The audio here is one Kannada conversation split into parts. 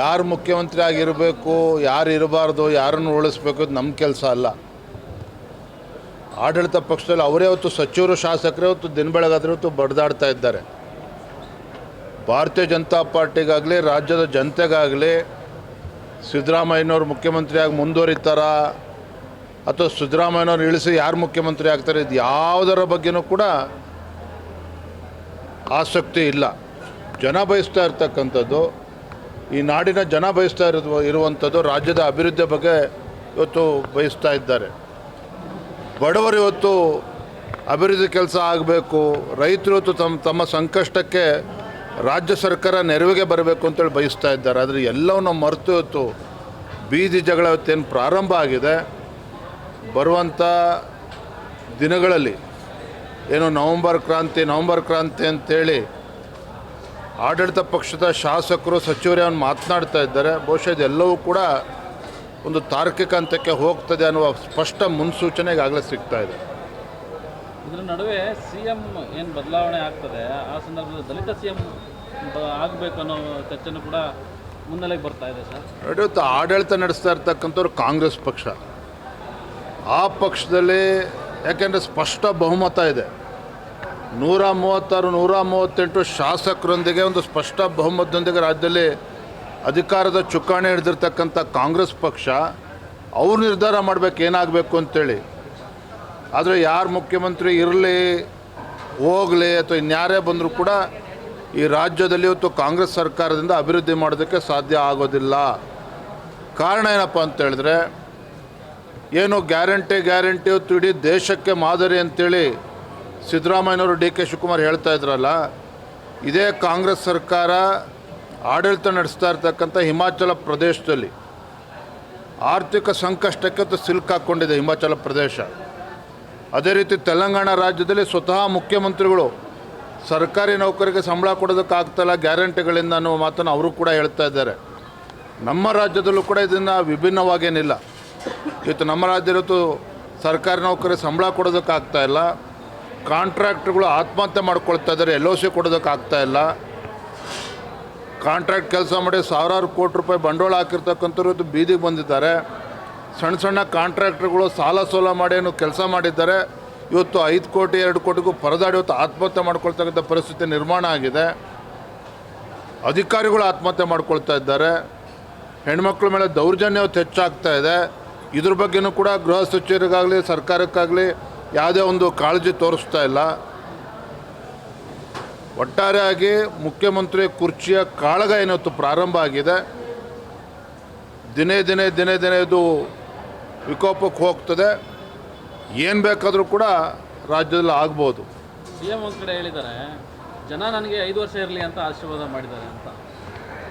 ಯಾರು ಮುಖ್ಯಮಂತ್ರಿ ಆಗಿರಬೇಕು ಯಾರು ಇರಬಾರ್ದು, ಯಾರನ್ನು ಉಳಿಸ್ಬೇಕು ನಮ್ಮ ಕೆಲಸ ಅಲ್ಲ. ಆಡಳಿತ ಪಕ್ಷದಲ್ಲಿ ಅವರೇ ಹೊತ್ತು ಸಚಿವರು, ಶಾಸಕರೇ ಹೊತ್ತು ದಿನ ಬೆಳಗಾದ್ರೆ ಹೊತ್ತು ಬಡ್ದಾಡ್ತಾ ಇದ್ದಾರೆ. ಭಾರತೀಯ ಜನತಾ ಪಾರ್ಟಿಗಾಗಲಿ, ರಾಜ್ಯದ ಜನತೆಗಾಗಲಿ, ಸಿದ್ದರಾಮಯ್ಯನವ್ರು ಮುಖ್ಯಮಂತ್ರಿಯಾಗಿ ಮುಂದುವರಿತಾರಾ, ಅಥವಾ ಸಿದ್ದರಾಮಯ್ಯನವ್ರು ಇಳಿಸಿ ಯಾರು ಮುಖ್ಯಮಂತ್ರಿ ಆಗ್ತಾರೆ, ಇದು ಯಾವುದರ ಬಗ್ಗೆನೂ ಕೂಡ ಆಸಕ್ತಿ ಇಲ್ಲ. ಜನ ಬಯಸ್ತಾ ಇರ್ತಕ್ಕಂಥದ್ದು ಈ ನಾಡಿನ ಜನ ಬಯಸ್ತಾ ಇರುವ, ಇರುವಂಥದ್ದು ರಾಜ್ಯದ ಅಭಿವೃದ್ಧಿಯ ಬಗ್ಗೆ ಇವತ್ತು ಬಯಸ್ತಾ ಇದ್ದಾರೆ. ಬಡವರು ಇವತ್ತು ಅಭಿವೃದ್ಧಿ ಕೆಲಸ ಆಗಬೇಕು, ರೈತರು ಇವತ್ತು ತಮ್ಮ ತಮ್ಮ ಸಂಕಷ್ಟಕ್ಕೆ ರಾಜ್ಯ ಸರ್ಕಾರ ನೆರವಿಗೆ ಬರಬೇಕು ಅಂತೇಳಿ ಬಯಸ್ತಾ ಇದ್ದಾರೆ. ಆದರೆ ಎಲ್ಲವನ್ನು ಮರೆತು ಇವತ್ತು ಬೀದಿ ಜಗಳ ಇವತ್ತೇನು ಪ್ರಾರಂಭ ಆಗಿದೆ. ಬರುವಂಥ ದಿನಗಳಲ್ಲಿ, ಏನು ನವಂಬರ್ ಕ್ರಾಂತಿ ನವಂಬರ್ ಕ್ರಾಂತಿ ಅಂತೇಳಿ ಆಡಳಿತ ಪಕ್ಷದ ಶಾಸಕರು ಸಚಿವರೇ ಅವನು ಮಾತನಾಡ್ತಾ ಇದ್ದಾರೆ. ಬಹುಶಃ ಇದೆಲ್ಲವೂ ಕೂಡ ಒಂದು ತಾರ್ಕಿಕ ಹಂತಕ್ಕೆ ಹೋಗ್ತದೆ ಅನ್ನುವ ಸ್ಪಷ್ಟ ಮುನ್ಸೂಚನೆ ಈಗಾಗಲೇ ಸಿಗ್ತಾ ಇದೆ. ಇದರ ನಡುವೆ ಸಿ ಎಂ ಏನು ಬದಲಾವಣೆ ಆಗ್ತದೆ? ಆ ಸಂದರ್ಭದಲ್ಲಿ ದಲಿತ ಸಿ ಎಂ ಆಗಬೇಕು ಅನ್ನೋ ಚರ್ಚೆನೂ ಕೂಡ ಮುನ್ನೆಲೆಗೆ ಬರ್ತಾ ಇದೆ ಸರ್. ನಡೆಯುತ್ತ ಆಡಳಿತ ನಡೆಸ್ತಾ ಇರ್ತಕ್ಕಂಥವ್ರು ಕಾಂಗ್ರೆಸ್ ಪಕ್ಷ. ಆ ಪಕ್ಷದಲ್ಲಿ ಯಾಕೆಂದರೆ ಸ್ಪಷ್ಟ ಬಹುಮತ ಇದೆ. ನೂರ ಮೂವತ್ತಾರು ನೂರ ಮೂವತ್ತೆಂಟು ಶಾಸಕರೊಂದಿಗೆ ಒಂದು ಸ್ಪಷ್ಟ ಬಹುಮತದೊಂದಿಗೆ ರಾಜ್ಯದಲ್ಲಿ ಅಧಿಕಾರದ ಚುಕ್ಕಾಣಿ ಹಿಡಿದಿರ್ತಕ್ಕಂಥ ಕಾಂಗ್ರೆಸ್ ಪಕ್ಷ, ಅವ್ರು ನಿರ್ಧಾರ ಮಾಡಬೇಕು, ಏನಾಗಬೇಕು ಅಂತೇಳಿ. ಆದರೆ ಯಾರು ಮುಖ್ಯಮಂತ್ರಿ ಇರಲಿ, ಹೋಗಲಿ ಅಥವಾ ಇನ್ಯಾರೇ ಬಂದರೂ ಕೂಡ ಈ ರಾಜ್ಯದಲ್ಲಿ ಇವತ್ತು ಕಾಂಗ್ರೆಸ್ ಸರ್ಕಾರದಿಂದ ಅಭಿವೃದ್ಧಿ ಮಾಡೋದಕ್ಕೆ ಸಾಧ್ಯ ಆಗೋದಿಲ್ಲ. ಕಾರಣ ಏನಪ್ಪ ಅಂತೇಳಿದ್ರೆ ಏನು ಗ್ಯಾರಂಟಿ ಗ್ಯಾರಂಟಿ, ಇವತ್ತು ಇಡೀ ದೇಶಕ್ಕೆ ಮಾದರಿ ಅಂತೇಳಿ ಸಿದ್ದರಾಮಯ್ಯನವರು ಡಿ ಕೆ ಶಿವಕುಮಾರ್ ಹೇಳ್ತಾ ಇದ್ರಲ್ಲ, ಇದೇ ಕಾಂಗ್ರೆಸ್ ಸರ್ಕಾರ ಆಡಳಿತ ನಡೆಸ್ತಾ ಇರ್ತಕ್ಕಂಥ ಹಿಮಾಚಲ ಪ್ರದೇಶದಲ್ಲಿ ಆರ್ಥಿಕ ಸಂಕಷ್ಟಕ್ಕೆ ಸಿಲ್ಕ್ ಸಿಲುಕಾಕೊಂಡಿದೆ ಹಿಮಾಚಲ ಪ್ರದೇಶ. ಅದೇ ರೀತಿ ತೆಲಂಗಾಣ ರಾಜ್ಯದಲ್ಲಿ ಸ್ವತಃ ಮುಖ್ಯಮಂತ್ರಿಗಳು ಸರ್ಕಾರಿ ನೌಕರಿಗೆ ಸಂಬಳ ಕೊಡೋದಕ್ಕಾಗ್ತಲ್ಲ ಗ್ಯಾರಂಟಿಗಳಿಂದ ಅನ್ನೋ ಮಾತನ್ನು ಅವರು ಕೂಡ ಹೇಳ್ತಾ ಇದ್ದಾರೆ. ನಮ್ಮ ರಾಜ್ಯದಲ್ಲೂ ಕೂಡ ಇದನ್ನು ವಿಭಿನ್ನವಾಗೇನಿಲ್ಲ. ಇವತ್ತು ನಮ್ಮ ರಾಜ್ಯದಲ್ಲೂ ಸರ್ಕಾರಿ ನೌಕರಿಗೆ ಸಂಬಳ ಕೊಡೋದಕ್ಕಾಗ್ತಾ ಇಲ್ಲ ಕಾಂಟ್ರಾಕ್ಟ್ಗಳು ಆತ್ಮಹತ್ಯೆ ಮಾಡ್ಕೊಳ್ತಾ ಇದ್ದಾರೆ ಎಲ್ ಒ ಸಿ ಕೊಡೋದಕ್ಕಾಗ್ತಾ ಇಲ್ಲ. ಕಾಂಟ್ರಾಕ್ಟ್ ಕೆಲಸ ಮಾಡಿ ಸಾವಿರಾರು ಕೋಟಿ ರೂಪಾಯಿ ಬಂಡವಾಳ ಹಾಕಿರ್ತಕ್ಕಂಥವ್ರು ಇದು ಬೀದಿಗೆ ಬಂದಿದ್ದಾರೆ. ಸಣ್ಣ ಸಣ್ಣ ಕಾಂಟ್ರಾಕ್ಟ್ರುಗಳು ಸಾಲ ಸೋಲ ಮಾಡಿ ಏನು ಕೆಲಸ ಮಾಡಿದ್ದಾರೆ. ಇವತ್ತು ಐದು ಕೋಟಿ, ಎರಡು ಕೋಟಿಗೂ ಪರದಾಡಿ ಇವತ್ತು ಆತ್ಮಹತ್ಯೆ ಮಾಡ್ಕೊಳ್ತಕ್ಕಂಥ ಪರಿಸ್ಥಿತಿ ನಿರ್ಮಾಣ ಆಗಿದೆ. ಅಧಿಕಾರಿಗಳು ಆತ್ಮಹತ್ಯೆ ಮಾಡ್ಕೊಳ್ತಾ ಇದ್ದಾರೆ. ಹೆಣ್ಮಕ್ಳ ಮೇಲೆ ದೌರ್ಜನ್ಯ ಇವತ್ತು ಹೆಚ್ಚಾಗ್ತಾ ಇದೆ. ಇದ್ರ ಬಗ್ಗೆನೂ ಕೂಡ ಗೃಹ ಸಚಿವರಿಗಾಗಲಿ, ಸರ್ಕಾರಕ್ಕಾಗಲಿ ಯಾವುದೇ ಒಂದು ಕಾಳಜಿ ತೋರಿಸ್ತಾ ಇಲ್ಲ. ಒಟ್ಟಾರೆಯಾಗಿ ಮುಖ್ಯಮಂತ್ರಿ ಕುರ್ಚಿಯ ಕಾಳಗ ಏನಿವತ್ತು ಪ್ರಾರಂಭ ಆಗಿದೆ. ದಿನೇ ದಿನೇ ದಿನೇ ದಿನೇ ಇದು ವಿಕೋಪಕ್ಕೆ ಹೋಗ್ತದೆ. ಏನು ಬೇಕಾದರೂ ಕೂಡ ರಾಜ್ಯದಲ್ಲಿ ಆಗ್ಬೋದು. ಸಿ ಎಂ ಒಂದು ಕಡೆ ಹೇಳಿದ್ದಾರೆ, ಜನ ನನಗೆ ಐದು ವರ್ಷ ಇರಲಿ ಅಂತ ಆಶೀರ್ವಾದ ಮಾಡಿದ್ದಾರೆ ಅಂತ.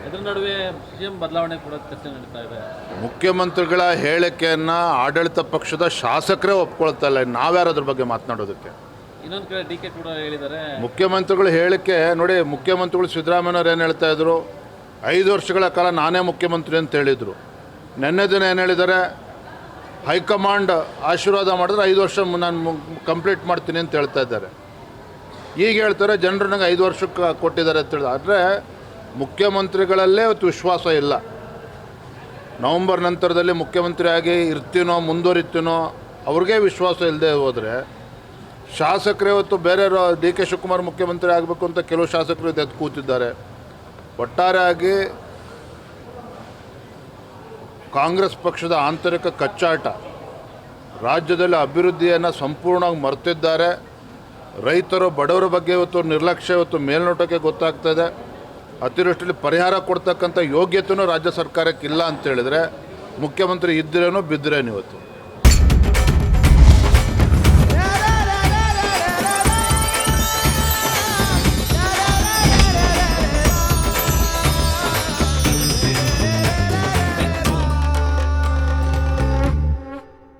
ಇದ್ರ ನಡುವೆ ಸಿಎಂ ಬದಲಾವಣೆ ಕೂಡ ಚರ್ಚೆ ನಡೀತಾ ಇದೆ. ಮುಖ್ಯಮಂತ್ರಿಗಳ ಹೇಳಿಕೆಯನ್ನು ಆಡಳಿತ ಪಕ್ಷದ ಶಾಸಕರೇ ಒಪ್ಕೊಳ್ತಾ ಇಲ್ಲ. ನಾವ್ಯಾರು ಅದ್ರ ಬಗ್ಗೆ ಮಾತನಾಡೋದಕ್ಕೆ? ಇನ್ನೊಂದು ಕಡೆ ಡಿ ಕೆ ಕೂಡ ಹೇಳಿದ್ದಾರೆ. ಮುಖ್ಯಮಂತ್ರಿಗಳು ಹೇಳಿಕೆ ನೋಡಿ ಮುಖ್ಯಮಂತ್ರಿಗಳು ಸಿದ್ದರಾಮಯ್ಯವ್ರು ಏನು ಹೇಳ್ತಾ ಇದ್ರು? ಐದು ವರ್ಷಗಳ ಕಾಲ ನಾನೇ ಮುಖ್ಯಮಂತ್ರಿ ಅಂತ ಹೇಳಿದರು. ನಿನ್ನೆ ದಿನ ಏನು ಹೇಳಿದ್ದಾರೆ? ಹೈಕಮಾಂಡ್ ಆಶೀರ್ವಾದ ಮಾಡಿದ್ರೆ ಐದು ವರ್ಷ ನಾನು ಕಂಪ್ಲೀಟ್ ಮಾಡ್ತೀನಿ ಅಂತ ಹೇಳ್ತಾ ಇದ್ದಾರೆ. ಈಗ ಹೇಳ್ತಾರೆ ಜನರು ನನಗೆ ಐದು ವರ್ಷಕ್ಕೆ ಕೊಟ್ಟಿದ್ದಾರೆ ಅಂತ ಹೇಳಿದ್ರೆ. ಆದರೆ ಮುಖ್ಯಮಂತ್ರಿಗಳಲ್ಲೇ ಇವತ್ತು ವಿಶ್ವಾಸ ಇಲ್ಲ. ನವಂಬರ್ ನಂತರದಲ್ಲಿ ಮುಖ್ಯಮಂತ್ರಿಯಾಗಿ ಇರ್ತೀನೋ, ಮುಂದುವರಿತೀನೋ, ಅವ್ರಿಗೆ ವಿಶ್ವಾಸ ಇಲ್ಲದೆ ಹೋದರೆ ಶಾಸಕರೇ ಇವತ್ತು ಬೇರೆ ಡಿ ಕೆ ಶಿವಕುಮಾರ್ ಮುಖ್ಯಮಂತ್ರಿ ಆಗಬೇಕು ಅಂತ ಕೆಲವು ಶಾಸಕರು ಎದ್ದು ಕೂತಿದ್ದಾರೆ. ಒಟ್ಟಾರೆಯಾಗಿ ಕಾಂಗ್ರೆಸ್ ಪಕ್ಷದ ಆಂತರಿಕ ಕಚ್ಚಾಟ, ರಾಜ್ಯದಲ್ಲಿ ಅಭಿವೃದ್ಧಿಯನ್ನು ಸಂಪೂರ್ಣವಾಗಿ ಮರೆತಿದ್ದಾರೆ. ರೈತರು, ಬಡವರ ಬಗ್ಗೆ ಇವತ್ತು ನಿರ್ಲಕ್ಷ್ಯ, ಇವತ್ತು ಮೇಲ್ನೋಟಕ್ಕೆ ಗೊತ್ತಾಗ್ತದೆ ಅತಿವೃಷ್ಟಿಯಲ್ಲಿ ಪರಿಹಾರ ಕೊಡ್ತಕ್ಕಂಥ ಯೋಗ್ಯತೆಯೂ ರಾಜ್ಯ ಸರ್ಕಾರಕ್ಕೆ ಇಲ್ಲ ಅಂತ ಹೇಳಿದ್ರೆ ಮುಖ್ಯಮಂತ್ರಿ ಇದ್ದರೇನು ಬಿದ್ದರೇನು ಇವತ್ತು.